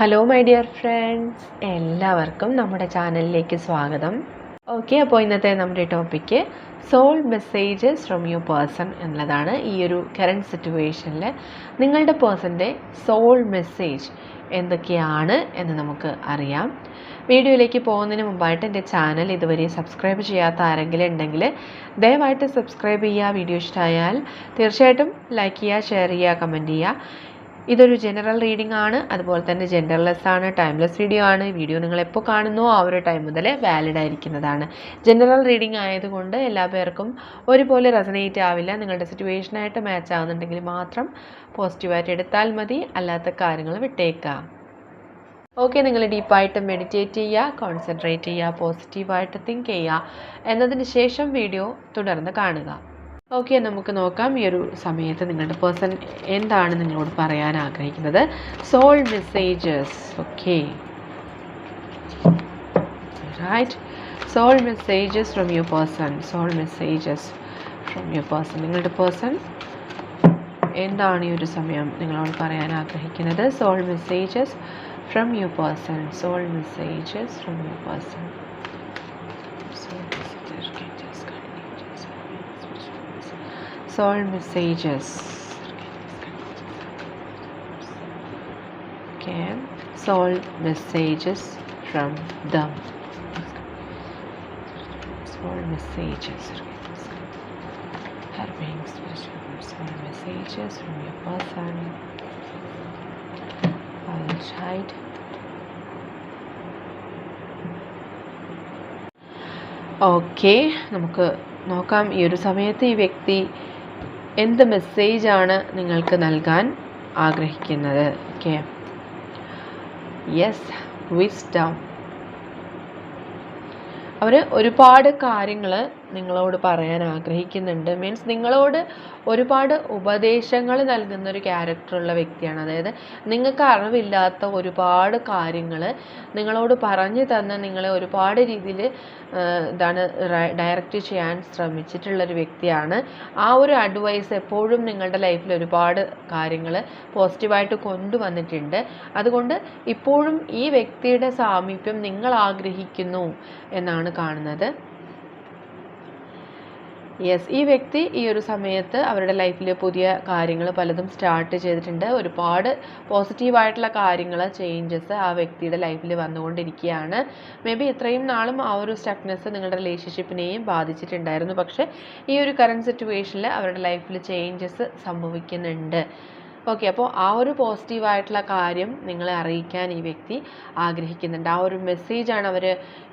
Hello my dear friends എല്ലാവർക്കും നമ്മുടെ ചാനലിലേക്ക് സ്വാഗതം. ഓക്കെ അപ്പോൾ ഇന്നത്തെ നമ്മുടെ topic soul messages from you person എന്നുള്ളതാണ് ഈ ഒരു കറണ്ട് സിറ്റുവേഷനിൽ നിങ്ങളുടെ പേഴ്സന്റെ സോൾ മെസ്സേജ് എന്തൊക്കെയാണ് എന്ന് നമുക്ക് അറിയാം. വീഡിയോയിലേക്ക് പോകുന്നതിന് മുമ്പായിട്ട് എന്റെ ചാനൽ ഇതുവരെ സബ്സ്ക്രൈബ് ചെയ്യാത്ത ആരെങ്കിലും ഉണ്ടെങ്കിൽ ദയവായിട്ട് സബ്സ്ക്രൈബ് ചെയ്യുക. വീഡിയോ ഇഷ്ടമായാൽ തീർച്ചയായിട്ടും ലൈക്ക് ചെയ്യുക ഷെയർ ചെയ്യുക കമന്റ് ചെയ്യുക. ഇതൊരു ജനറൽ റീഡിംഗ് ആണ്. അതുപോലെ തന്നെ ജെൻഡർലെസ് ആണ് ടൈംലെസ് വീഡിയോ ആണ്. വീഡിയോ നിങ്ങൾ എപ്പോൾ കാണുന്നോ ആ ഒരു ടൈം മുതൽ വാലിഡ് ആയിരിക്കുന്നതാണ്. ജനറൽ റീഡിംഗ് ആയതുകൊണ്ട് എല്ലാ പേർക്കും ഒരുപോലെ റെസനേറ്റ് ആവില്ല. നിങ്ങളുടെ സിറ്റുവേഷനായിട്ട് മാച്ച് ആവുന്നുണ്ടെങ്കിൽ മാത്രം പോസിറ്റീവായിട്ട് എടുത്താൽ മതി. അല്ലാത്ത കാര്യങ്ങൾ വിട്ടേക്കാം ഓക്കെ നിങ്ങൾ ഡീപ്പായിട്ട് മെഡിറ്റേറ്റ് ചെയ്യുക കോൺസെൻട്രേറ്റ് ചെയ്യുക പോസിറ്റീവായിട്ട് തിങ്ക് ചെയ്യുക. എന്നതിന് ശേഷം വീഡിയോ തുടർന്ന് കാണുക. ഓക്കെ നമുക്ക് നോക്കാം. ഈ ഒരു സമയത്ത് നിങ്ങളുടെ പേഴ്സൺ എന്താണ് നിങ്ങളോട് പറയാൻ ആഗ്രഹിക്കുന്നത്? Soul messages. Okay. Right soul messages from your person soul messages from your person നിങ്ങളുടെ പേഴ്സൺ എന്താണ് ഈ ഒരു സമയം നിങ്ങളോട് പറയാൻ ആഗ്രഹിക്കുന്നത്? Soul messages from your person soul messages from your person soul messages okay soul messages from them soul messages having spiritual soul messages from your person I'll child okay നമുക്ക് നോക്കാം ഈ ഒരു സമയത്ത് ഈ വ്യക്തി എന്ത് മെസ്സേജാണ് നിങ്ങൾക്ക് നൽകാൻ ആഗ്രഹിക്കുന്നത്? ഓക്കെ യെസ് വിസ്ഡം അവർ ഒരുപാട് കാര്യങ്ങൾ നിങ്ങളോട് പറയാൻ ആഗ്രഹിക്കുന്നുണ്ട്. മീൻസ് നിങ്ങളോട് ഒരുപാട് ഉപദേശങ്ങൾ നൽകുന്ന ഒരു ക്യാരക്ടറുള്ള വ്യക്തിയാണ്. അതായത് നിങ്ങൾക്ക് അറിവില്ലാത്ത ഒരുപാട് കാര്യങ്ങൾ നിങ്ങളോട് പറഞ്ഞു തന്ന് നിങ്ങളെ ഒരുപാട് രീതിയിൽ ഇതാണ് ഡയറക്റ്റ് ചെയ്യാൻ ശ്രമിച്ചിട്ടുള്ളൊരു വ്യക്തിയാണ്. ആ ഒരു അഡ്വൈസ് എപ്പോഴും നിങ്ങളുടെ ലൈഫിൽ ഒരുപാട് കാര്യങ്ങൾ പോസിറ്റീവായിട്ട് കൊണ്ടുവന്നിട്ടുണ്ട്. അതുകൊണ്ട് ഇപ്പോഴും ഈ വ്യക്തിയുടെ സാമീപ്യം നിങ്ങൾ ആഗ്രഹിക്കുന്നു എന്നാണ് കാണുന്നത്. യെസ് ഈ വ്യക്തി ഈ ഒരു സമയത്ത് അവരുടെ ലൈഫിൽ പുതിയ കാര്യങ്ങൾ പലതും സ്റ്റാർട്ട് ചെയ്തിട്ടുണ്ട്. ഒരുപാട് പോസിറ്റീവായിട്ടുള്ള കാര്യങ്ങൾ ചേഞ്ചസ് ആ വ്യക്തിയുടെ ലൈഫിൽ വന്നുകൊണ്ടിരിക്കുകയാണ്. മേ ബി ഇത്രയും നാളും ആ ഒരു സ്റ്റക്നെസ് നിങ്ങളുടെ റിലേഷൻഷിപ്പിനെയും ബാധിച്ചിട്ടുണ്ടായിരുന്നു. പക്ഷേ ഈ ഒരു കറണ്ട് സിറ്റുവേഷനിൽ അവരുടെ ലൈഫിൽ ചേഞ്ചസ് സംഭവിക്കുന്നുണ്ട്. ഓക്കെ അപ്പോൾ ആ ഒരു പോസിറ്റീവായിട്ടുള്ള കാര്യം നിങ്ങളെ അറിയിക്കാൻ ഈ വ്യക്തി ആഗ്രഹിക്കുന്നുണ്ട്. ആ ഒരു മെസ്സേജാണ് അവർ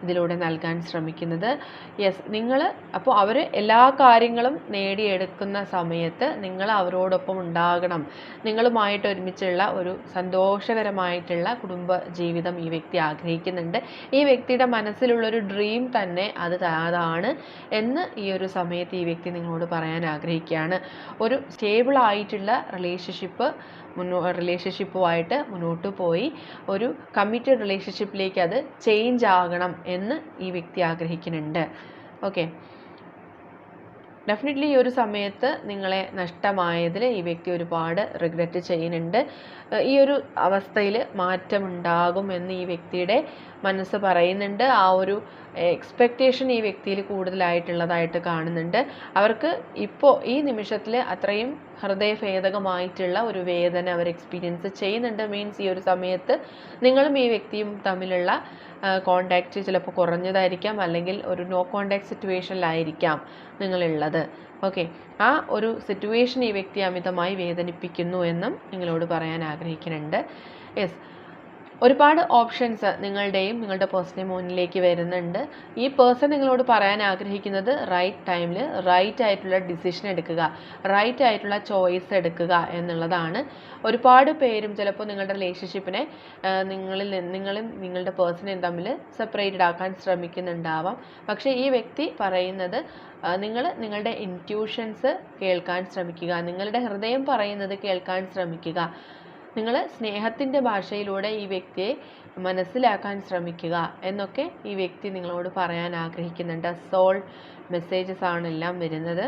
ഇതിലൂടെ നൽകാൻ ശ്രമിക്കുന്നത്. യെസ് നിങ്ങൾ അപ്പോൾ അവർ എല്ലാ കാര്യങ്ങളും നേടിയെടുക്കുന്ന സമയത്ത് നിങ്ങൾ അവരോടൊപ്പം ഉണ്ടാകണം. നിങ്ങളുമായിട്ട് ഒരുമിച്ചുള്ള ഒരു സന്തോഷകരമായിട്ടുള്ള കുടുംബ ജീവിതം ഈ വ്യക്തി ആഗ്രഹിക്കുന്നുണ്ട്. ഈ വ്യക്തിയുടെ മനസ്സിലുള്ളൊരു ഡ്രീം തന്നെ അത് അതാണ് എന്ന് ഈ ഒരു സമയത്ത് ഈ വ്യക്തി നിങ്ങളോട് പറയാൻ ആഗ്രഹിക്കുകയാണ്. ഒരു സ്റ്റേബിൾ ആയിട്ടുള്ള റിലേഷൻഷിപ്പ് മുന്നോ റിലേഷൻഷിപ്പുമായിട്ട് മുന്നോട്ട് പോയി. ഒരു കമ്മിറ്റഡ് റിലേഷൻഷിപ്പിലേക്ക് അത് ചേഞ്ച് ആകണം എന്ന് ഈ വ്യക്തി ആഗ്രഹിക്കുന്നുണ്ട്. ഓക്കെ ഡെഫിനറ്റ്ലി ഈ ഒരു സമയത്ത് നിങ്ങളെ നഷ്ടമായതിൽ ഈ വ്യക്തി ഒരുപാട് റിഗ്രറ്റ് ചെയ്യുന്നുണ്ട്. ഈ ഒരു അവസ്ഥയിൽ മാറ്റമുണ്ടാകും എന്ന് ഈ വ്യക്തിയുടെ മനസ്സ് പറയുന്നുണ്ട്. ആ ഒരു എക്സ്പെക്റ്റേഷൻ ഈ വ്യക്തിയിൽ കൂടുതലായിട്ടുള്ളതായിട്ട് കാണുന്നുണ്ട്. അവർക്ക് ഇപ്പോൾ ഈ നിമിഷത്തിൽ അത്രയും ഹൃദയഭേദകമായിട്ടുള്ള ഒരു വേദന അവർ എക്സ്പീരിയൻസ് ചെയ്യുന്നുണ്ട്. മീൻസ് ഈ ഒരു സമയത്ത് നിങ്ങളും ഈ വ്യക്തിയും തമ്മിലുള്ള കോണ്ടാക്റ്റ് ചിലപ്പോൾ കുറഞ്ഞതായിരിക്കാം. അല്ലെങ്കിൽ ഒരു നോ കോണ്ടാക്ട് സിറ്റുവേഷനിലായിരിക്കാം നിങ്ങളുള്ളത്. ഓക്കെ ആ ഒരു സിറ്റുവേഷൻ ഈ വ്യക്തി അമിതമായി വേദനിപ്പിക്കുന്നു എന്നും നിങ്ങളോട് പറയാൻ ആഗ്രഹിക്കുന്നുണ്ട്. യെസ് ഒരുപാട് ഓപ്ഷൻസ് നിങ്ങളുടെയും നിങ്ങളുടെ പേഴ്സണൽ മുന്നിലേക്ക് വരുന്നുണ്ട്. ഈ പേഴ്സൺ നിങ്ങളോട് പറയാൻ ആഗ്രഹിക്കുന്നത് റൈറ്റ് ടൈമിൽ റൈറ്റ് ആയിട്ടുള്ള ഡിസിഷൻ എടുക്കുക റൈറ്റ് ആയിട്ടുള്ള ചോയ്സ് എടുക്കുക എന്നുള്ളതാണ്. ഒരുപാട് പേരും ചിലപ്പോൾ നിങ്ങളുടെ റിലേഷൻഷിപ്പിനെ നിങ്ങളിൽ നിങ്ങളും നിങ്ങളുടെ പേഴ്സണയും തമ്മിൽ സെപ്പറേറ്റഡ് ആക്കാൻ ശ്രമിക്കുന്നുണ്ടാവാം. പക്ഷേ ഈ വ്യക്തി പറയുന്നത് നിങ്ങൾ നിങ്ങളുടെ ഇന്റ്യൂഷൻസ് കേൾക്കാൻ ശ്രമിക്കുക നിങ്ങളുടെ ഹൃദയം പറയുന്നത് കേൾക്കാൻ ശ്രമിക്കുക. നിങ്ങൾ സ്നേഹത്തിന്റെ ഭാഷയിലൂടെ ഈ വ്യക്തിയെ മനസ്സിലാക്കാൻ ശ്രമിക്കുക എന്നൊക്കെ ഈ വ്യക്തി നിങ്ങളോട് പറയാൻ ആഗ്രഹിക്കുന്നുണ്ട്. സോൾ മെസ്സേജസ് ആണ് എല്ലാം വരുന്നത്.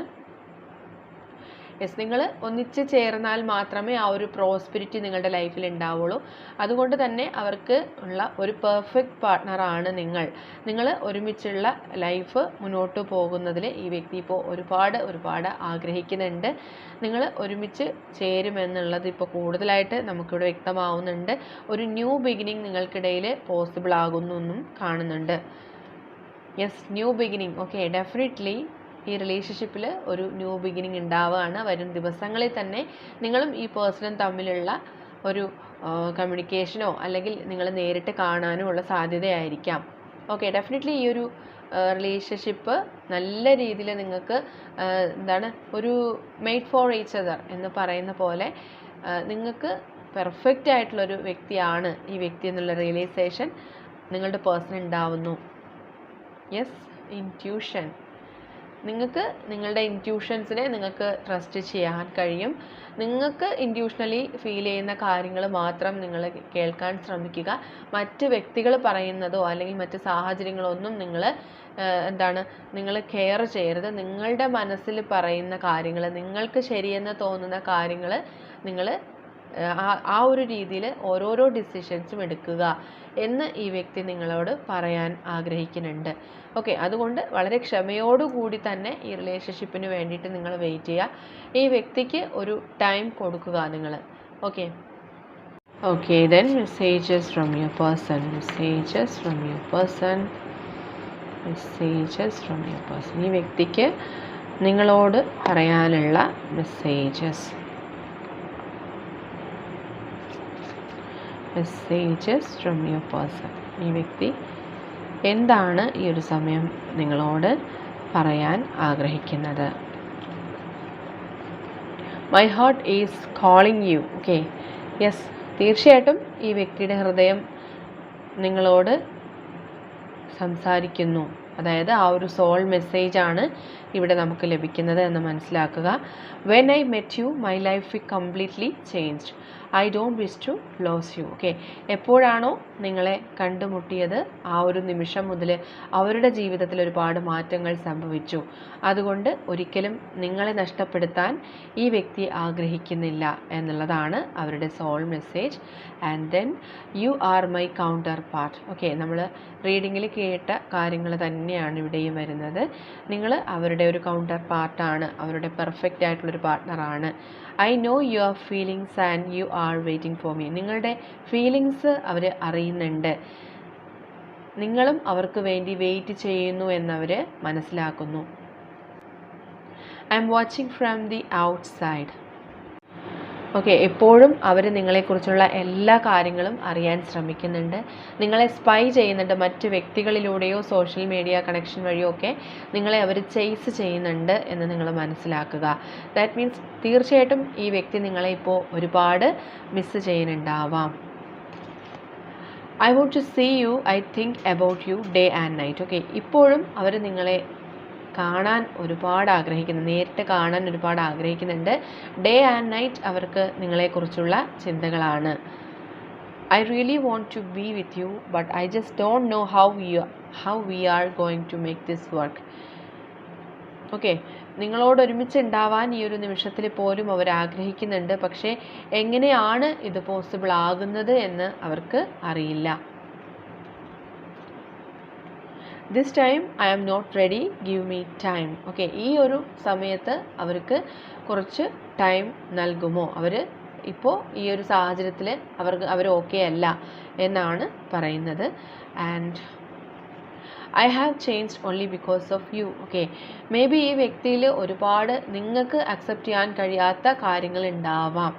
യെസ് നിങ്ങൾ ഒന്നിച്ച് ചേർന്നാൽ മാത്രമേ ആ ഒരു പ്രോസ്പിരിറ്റി നിങ്ങളുടെ ലൈഫിൽ ഉണ്ടാവുള്ളൂ അതുകൊണ്ട് തന്നെ അവർക്ക് ഉള്ള ഒരു പെർഫെക്റ്റ് പാർട്ട്ണറാണ് നിങ്ങൾ. നിങ്ങൾ ഒരുമിച്ചുള്ള ലൈഫ് മുന്നോട്ട് പോകുന്നതിൽ ഈ വ്യക്തി ഇപ്പോൾ ഒരുപാട് ഒരുപാട് ആഗ്രഹിക്കുന്നുണ്ട്. നിങ്ങൾ ഒരുമിച്ച് ചേരുമെന്നുള്ളത് ഇപ്പോൾ കൂടുതലായിട്ട് നമുക്കിവിടെ വ്യക്തമാവുന്നുണ്ട്. ഒരു ന്യൂ ബിഗിനിങ് നിങ്ങൾക്കിടയിൽ പോസിബിൾ ആകുന്നു എന്നും കാണുന്നുണ്ട്. Yes new beginning okay definitely ഈ റിലേഷൻഷിപ്പിൽ ഒരു ന്യൂ ബിഗിനിങ് ഉണ്ടാവുകയാണ് വരും ദിവസങ്ങളിൽ തന്നെ നിങ്ങളും ഈ പേഴ്സണും തമ്മിലുള്ള ഒരു കമ്മ്യൂണിക്കേഷനോ അല്ലെങ്കിൽ നിങ്ങൾ നേരിട്ട് കാണാനോ ഉള്ള സാധ്യതയായിരിക്കാം. ഓക്കെ ഡെഫിനറ്റ്ലി ഈ ഒരു റിലേഷൻഷിപ്പ് നല്ല രീതിയിൽ നിങ്ങൾക്ക് എന്താണ് ഒരു മെയ്ഡ് ഫോർ ഈച്ച് അതർ എന്ന് പറയുന്ന പോലെ നിങ്ങൾക്ക് പെർഫെക്റ്റ് ആയിട്ടുള്ളൊരു വ്യക്തിയാണ് ഈ വ്യക്തി എന്നുള്ള റിയലൈസേഷൻ നിങ്ങളുടെ പേഴ്സൺ ഉണ്ടാവുന്നു യെസ് ഇന്റ്യൂഷൻ നിങ്ങൾക്ക് നിങ്ങളുടെ ഇന്റ്യൂഷൻസിനെ നിങ്ങൾക്ക് ട്രസ്റ്റ് ചെയ്യാൻ കഴിയും. നിങ്ങൾക്ക് ഇന്റ്യൂഷണലി ഫീൽ ചെയ്യുന്ന കാര്യങ്ങൾ മാത്രം നിങ്ങൾ കേൾക്കാൻ ശ്രമിക്കുക. മറ്റ് വ്യക്തികൾ പറയുന്നതോ അല്ലെങ്കിൽ മറ്റ് സാഹചര്യങ്ങളോ ഒന്നും നിങ്ങൾ എന്താണ് നിങ്ങൾ കെയർ ചെയ്യരുത്. നിങ്ങളുടെ മനസ്സിൽ പറയുന്ന കാര്യങ്ങൾ നിങ്ങൾക്ക് ശരിയെന്ന് തോന്നുന്ന കാര്യങ്ങൾ നിങ്ങൾ ആ ഒരു രീതിയിൽ ഓരോരോ ഡിസിഷൻസും എടുക്കുക. എന്ന് ഈ വ്യക്തി നിങ്ങളോട് പറയാൻ ആഗ്രഹിക്കുന്നുണ്ട്. ഓക്കെ അതുകൊണ്ട് വളരെ ക്ഷമയോടുകൂടി തന്നെ ഈ റിലേഷൻഷിപ്പിന് വേണ്ടിയിട്ട് നിങ്ങൾ വെയിറ്റ് ചെയ്യുക. ഈ വ്യക്തിക്ക് ഒരു ടൈം കൊടുക്കുക നിങ്ങൾ. Okay okay then messages from your person messages from your person messages from your person ഈ വ്യക്തിക്ക് നിങ്ങളോട് പറയാനുള്ള messages messages from your person ഈ വ്യക്തി എന്താണ് ഈ ഒരു സമയം നിങ്ങളോട് പറയാൻ ആഗ്രഹിക്കുന്നത്? My heart is calling you okay yes തീർച്ചയായിട്ടും ഈ വ്യക്തിയുടെ ഹൃദയം നിങ്ങളോട് സംസാരിക്കുന്നു. അതായത് ആ ഒരു സോൾ മെസ്സേജാണ് ഇവിടെ നമുക്ക് ലഭിക്കുന്നത് എന്ന് മനസ്സിലാക്കുക. When I met you my life completely changed I don't wish to lose you okay എപ്പോഴാണോ നിങ്ങളെ കണ്ടുമുട്ടിയത് ആ ഒരു നിമിഷം മുതൽ അവരുടെ ജീവിതത്തിൽ ഒരുപാട് മാറ്റങ്ങൾ സംഭവിച്ചു. അതുകൊണ്ട് ഒരിക്കലും നിങ്ങളെ നഷ്ടപ്പെടുത്താൻ ഈ വ്യക്തി ആഗ്രഹിക്കുന്നില്ല എന്നുള്ളതാണ് അവരുടെ soul message and then you are my counterpart okay നമ്മൾ റീഡിങ്ങിൽ കേട്ട കാര്യങ്ങൾ തന്നെയാണ് ഇവിടെയും വരുന്നത്. നിങ്ങൾ അവരുടെ ഒരു കൗണ്ടർ പാർട്ടാണ് അവരുടെ പെർഫെക്റ്റ് ആയിട്ടുള്ളൊരു പാർട്ട്ണറാണ് I know your feelings and you are waiting for me നിങ്ങളുടെ ഫീലിങ്സ് അവർ അറിയുന്നുണ്ട്. നിങ്ങളും അവർക്ക് വേണ്ടി വെയിറ്റ് ചെയ്യുന്നു എന്നവർ മനസ്സിലാക്കുന്നു. I am watching from the outside okay എപ്പോഴും അവർ നിങ്ങളെക്കുറിച്ചുള്ള എല്ലാ കാര്യങ്ങളും അറിയാൻ ശ്രമിക്കുന്നുണ്ട്. നിങ്ങളെ സ്പൈ ചെയ്യുന്നുണ്ട് മറ്റ് വ്യക്തികളിലൂടെയോ സോഷ്യൽ മീഡിയ കണക്ഷൻ വഴിയോ ഒക്കെ നിങ്ങളെ അവർ ചെയ്സ് ചെയ്യുന്നുണ്ട് എന്ന് നിങ്ങൾ മനസ്സിലാക്കുക. ദാറ്റ് മീൻസ് തീർച്ചയായിട്ടും ഈ വ്യക്തി നിങ്ങളെ ഇപ്പോൾ ഒരുപാട് miss ചെയ്യുന്നുണ്ടാവാം. I want to see you I think about you day and night okay ഇപ്പോഴും അവർ നിങ്ങളെ കാണാൻ ഒരുപാട് ആഗ്രഹിക്കുന്നു. നേരിട്ട് കാണാൻ ഒരുപാട് ആഗ്രഹിക്കുന്നുണ്ട്. ഡേ ആൻഡ് നൈറ്റ് അവർക്ക് നിങ്ങളെക്കുറിച്ചുള്ള ചിന്തകളാണ്. I really want to be with you but I just don't know how you how we are going to make this work okay നിങ്ങളോട് ഒരുമിച്ച് ഉണ്ടാവാൻ ഈ ഒരു നിമിഷത്തിൽ പോലും അവർ ആഗ്രഹിക്കുന്നുണ്ട്. പക്ഷേ എങ്ങനെയാണ് ഇത് പോസിബിൾ ആകുന്നത് എന്ന് അവർക്ക് അറിയില്ല. This time I am not ready give me time okay ഈ ഒരു സമയത്ത് അവർക്ക് കുറച്ച് ടൈം നൽകുമോ? അവർ ഇപ്പോൾ ഈ ഒരു സാഹചര്യത്തിൽ അവർക്ക് അവർ ഓക്കെ അല്ല എന്നാണ് പറയുന്നത്. And I have changed only because of you okay maybe ഈ വ്യക്തിയിൽ ഒരുപാട് നിങ്ങൾക്ക് അക്സെപ്റ്റ് ചെയ്യാൻ കഴിയാത്ത കാര്യങ്ങൾ ഉണ്ടാവാം.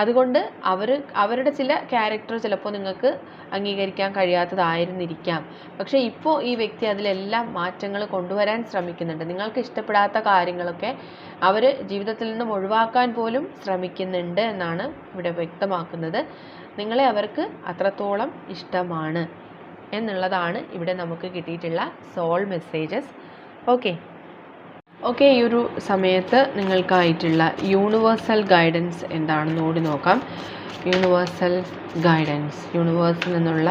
അതുകൊണ്ട് അവർ അവരുടെ ചില ക്യാരക്ടർ ചിലപ്പോൾ നിങ്ങൾക്ക് അംഗീകരിക്കാൻ കഴിയാത്തതായിരുന്നിരിക്കാം. പക്ഷേ ഇപ്പോൾ ഈ വ്യക്തി അതിലെല്ലാം മാറ്റങ്ങൾ കൊണ്ടുവരാൻ ശ്രമിക്കുന്നുണ്ട്. നിങ്ങൾക്ക് ഇഷ്ടപ്പെടാത്ത കാര്യങ്ങളൊക്കെ അവർ ജീവിതത്തിൽ നിന്നും ഒഴിവാക്കാൻ പോലും ശ്രമിക്കുന്നുണ്ട് എന്നാണ് ഇവിടെ വ്യക്തമാക്കുന്നത്. നിങ്ങളെ അവർക്ക് അത്രത്തോളം ഇഷ്ടമാണ് എന്നുള്ളതാണ് ഇവിടെ നമുക്ക് കിട്ടിയിട്ടുള്ള സോൾ മെസ്സേജസ് ഓക്കെ ഓക്കെ ഈ ഒരു സമയത്ത് നിങ്ങൾക്കായിട്ടുള്ള യൂണിവേഴ്സൽ ഗൈഡൻസ് എന്താണെന്ന് കൂടി നോക്കാം. യൂണിവേഴ്സൽ ഗൈഡൻസ് യൂണിവേഴ്സിൽ നിന്നുള്ള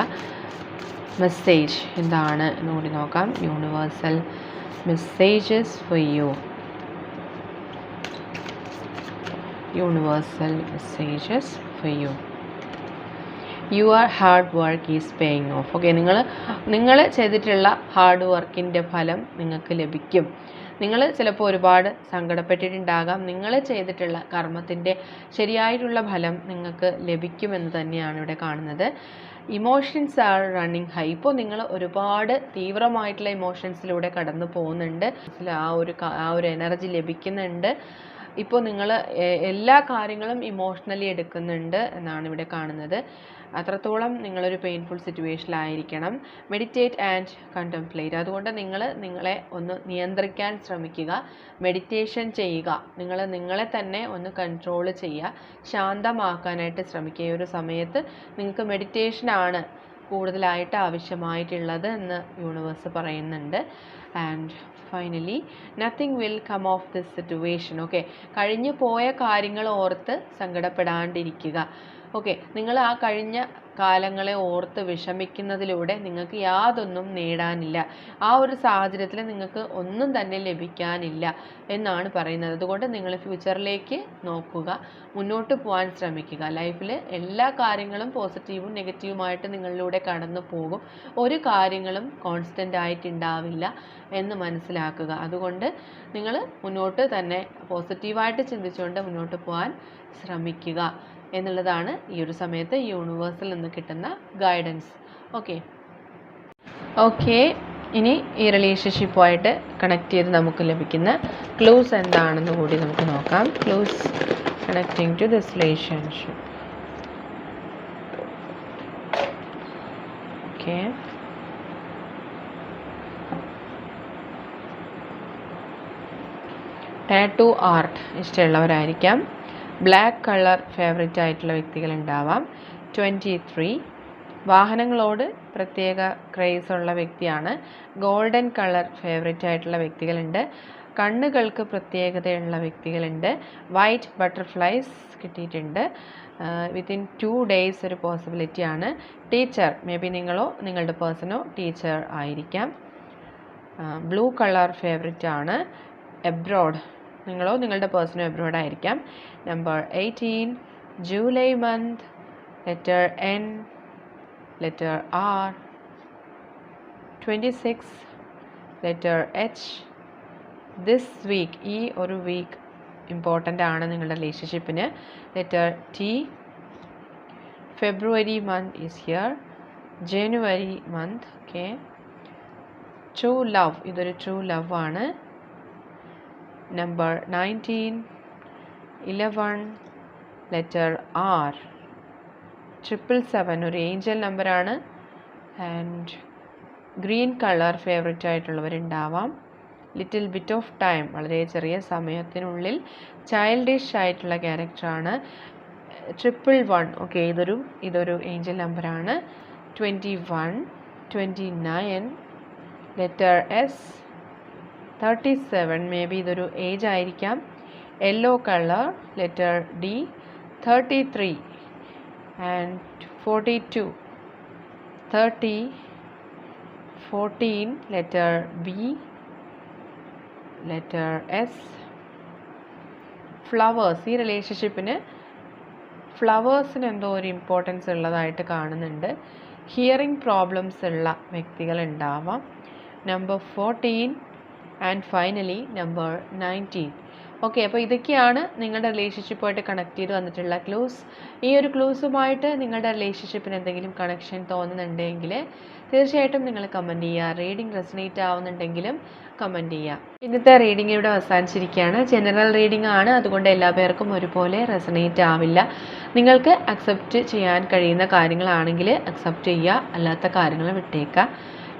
മെസ്സേജ് എന്താണ് എന്ന് കൂടി നോക്കാം. Universal messages for you universal messages for you your hard work is paying off okay നിങ്ങൾ നിങ്ങൾ ചെയ്തിട്ടുള്ള ഹാർഡ് വർക്കിന്റെ ഫലം നിങ്ങൾക്ക് ലഭിക്കും. നിങ്ങൾ ചിലപ്പോൾ ഒരുപാട് സങ്കടപ്പെട്ടിട്ടുണ്ടാകാം. നിങ്ങൾ ചെയ്തിട്ടുള്ള കർമ്മത്തിന്റെ ശരിയായിട്ടുള്ള ഫലം നിങ്ങൾക്ക് ലഭിക്കുമെന്ന് തന്നെയാണ് ഇവിടെ കാണുന്നത്. ഇമോഷൻസ് ആർ റണ്ണിങ് ഹൈ ഇപ്പോൾ നിങ്ങൾ ഒരുപാട് തീവ്രമായിട്ടുള്ള ഇമോഷൻസിലൂടെ കടന്നു പോകുന്നുണ്ട്. ആ ഒരു ആ ഒരു എനർജി ലഭിക്കുന്നുണ്ട്. ഇപ്പോൾ നിങ്ങൾ എല്ലാ കാര്യങ്ങളും ഇമോഷണലി എടുക്കുന്നുണ്ട് എന്നാണ് ഇവിടെ കാണുന്നത്. അത്രത്തോളം നിങ്ങളൊരു പെയിൻഫുൾ സിറ്റുവേഷനിലായിരിക്കണം മെഡിറ്റേറ്റ് ആൻഡ് കണ്ടംപ്ലേറ്റ് അതുകൊണ്ട് നിങ്ങൾ നിങ്ങളെ ഒന്ന് നിയന്ത്രിക്കാൻ ശ്രമിക്കുക. മെഡിറ്റേഷൻ ചെയ്യുക. നിങ്ങൾ നിങ്ങളെ തന്നെ ഒന്ന് കൺട്രോൾ ചെയ്യുക. ശാന്തമാക്കാനായിട്ട് ശ്രമിക്കുക. ഈ ഒരു സമയത്ത് നിങ്ങൾക്ക് മെഡിറ്റേഷനാണ് കൂടുതലായിട്ട് ആവശ്യമായിട്ടുള്ളത് എന്ന് യൂണിവേഴ്സ് പറയുന്നുണ്ട്. And finally nothing will come of this situation okay കഴിഞ്ഞു പോയ കാര്യങ്ങൾ ഓർത്ത് സങ്കടപ്പെടാണ്ടിരിക്കുക. ഓക്കെ. നിങ്ങൾ ആ കഴിഞ്ഞ കാലങ്ങളെ ഓർത്ത് വിഷമിക്കുന്നതിലൂടെ നിങ്ങൾക്ക് യാതൊന്നും നേടാനില്ല. ആ ഒരു സാഹചര്യത്തിൽ നിങ്ങൾക്ക് ഒന്നും തന്നെ ലഭിക്കാനില്ല എന്നാണ് പറയുന്നത്. അതുകൊണ്ട് നിങ്ങൾ ഫ്യൂച്ചറിലേക്ക് നോക്കുക മുന്നോട്ട് പോകാൻ ശ്രമിക്കുക. ലൈഫിൽ എല്ലാ കാര്യങ്ങളും പോസിറ്റീവും നെഗറ്റീവുമായിട്ട് നിങ്ങളിലൂടെ കടന്നു പോകും. ഒരു കാര്യങ്ങളും കോൺസ്റ്റന്റ് ആയിട്ടുണ്ടാവില്ല എന്ന് മനസ്സിലാക്കുക. അതുകൊണ്ട് നിങ്ങൾ മുന്നോട്ട് തന്നെ പോസിറ്റീവായിട്ട് ചിന്തിച്ചുകൊണ്ട് മുന്നോട്ട് പോകാൻ ശ്രമിക്കുക. എന്നുള്ളതാണ് ഈ ഒരു സമയത്ത് യൂണിവേഴ്സിൽ നിന്ന് കിട്ടുന്ന ഗൈഡൻസ് ഓക്കെ ഓക്കെ ഇനി ഈ റിലേഷൻഷിപ്പുമായിട്ട് കണക്ട് ചെയ്ത് നമുക്ക് ലഭിക്കുന്ന ക്ലൂസ് എന്താണെന്ന് കൂടി നമുക്ക് നോക്കാം. Clues connecting to this relationship okay tattoo art ഇഷ്ടമുള്ളവരായിരിക്കാം. Black colour favourite ആയിട്ടുള്ള വ്യക്തികൾ ഉണ്ടാവാം ട്വന്റി ത്രീ വാഹനങ്ങളോട് പ്രത്യേക ക്രേസ് ഉള്ള വ്യക്തിയാണ്. ഗോൾഡൻ കളർ ഫേവറേറ്റ് ആയിട്ടുള്ള വ്യക്തികളുണ്ട്. കണ്ണുകൾക്ക് പ്രത്യേകതയുള്ള വ്യക്തികളുണ്ട്. വൈറ്റ് ബട്ടർഫ്ലൈസ് കിട്ടിയിട്ടുണ്ട്. വിത്തിൻ ടു ഡേയ്സ് ഒരു പോസിബിലിറ്റി ആണ്. ടീച്ചർ മേ ബി നിങ്ങളോ നിങ്ങളുടെ പേഴ്സണോ ടീച്ചർ ആയിരിക്കാം. ബ്ലൂ കളർ ഫേവറേറ്റ് ആണ്. എബ്രോഡ് നിങ്ങളോ നിങ്ങളുടെ പേഴ്സണോ എബ്രോഡ് ആയിരിക്കാം. Number eighteen July month letter N letter R twenty six letter H this week ഈ ഒരു വീക്ക് ഇമ്പോർട്ടന്റ് ആണ് നിങ്ങളുടെ റിലേഷൻഷിപ്പിന് letter T February month is here January month okay true love ഇതൊരു ട്രൂ ലവ് ആണ്. Number nineteen eleven letter R triple seven ഒരു angel നമ്പറാണ് and green colour favourite ആയിട്ടുള്ളവരുണ്ടാവാം. Little bit of time വളരെ ചെറിയ സമയത്തിനുള്ളിൽ ചൈൽഡിഷ് ആയിട്ടുള്ള ക്യാരക്ടറാണ് ട്രിപ്പിൾ വൺ ഓക്കെ ഇതൊരു ഇതൊരു ഏഞ്ചൽ നമ്പറാണ് twenty one twenty nine letter S thirty seven maybe ഇതൊരു ഏജ് ആയിരിക്കാം. Yellow colour letter D thirty three and forty two thirty fourteen letter B letter S flowers ഈ റിലേഷൻഷിപ്പിന് ഫ്ലവേഴ്സിന് എന്തോ ഒരു ഇമ്പോർട്ടൻസ് ഉള്ളതായിട്ട് കാണുന്നുണ്ട്. ഹിയറിംഗ് പ്രോബ്ലംസ് ഉള്ള വ്യക്തികൾ ഉണ്ടാവാം. Number fourteen and finally number nineteen okay അപ്പോൾ ഇതൊക്കെയാണ് നിങ്ങളുടെ റിലേഷൻഷിപ്പുമായിട്ട് കണക്ട് ചെയ്ത് വന്നിട്ടുള്ള ക്ലൂസ് ഈ ഒരു ക്ലൂസുമായിട്ട് നിങ്ങളുടെ റിലേഷൻഷിപ്പിന് എന്തെങ്കിലും കണക്ഷൻ തോന്നുന്നുണ്ടെങ്കിൽ തീർച്ചയായിട്ടും നിങ്ങൾ കമന്റ് ചെയ്യുക. റീഡിംഗ് റെസനേറ്റ് ആവുന്നുണ്ടെങ്കിലും കമന്റ് ചെയ്യുക. ഇന്നത്തെ റീഡിംഗ് ഇവിടെ അവസാനിച്ചിരിക്കുകയാണ്. ജനറൽ റീഡിംഗ് ആണ്. അതുകൊണ്ട് എല്ലാ പേർക്കും ഒരുപോലെ റെസനേറ്റ് ആവില്ല. നിങ്ങൾക്ക് അക്സെപ്റ്റ് ചെയ്യാൻ കഴിയുന്ന കാര്യങ്ങളാണെങ്കിൽ അക്സെപ്റ്റ് ചെയ്യുക. അല്ലാത്ത കാര്യങ്ങൾ വിട്ടേക്കുക.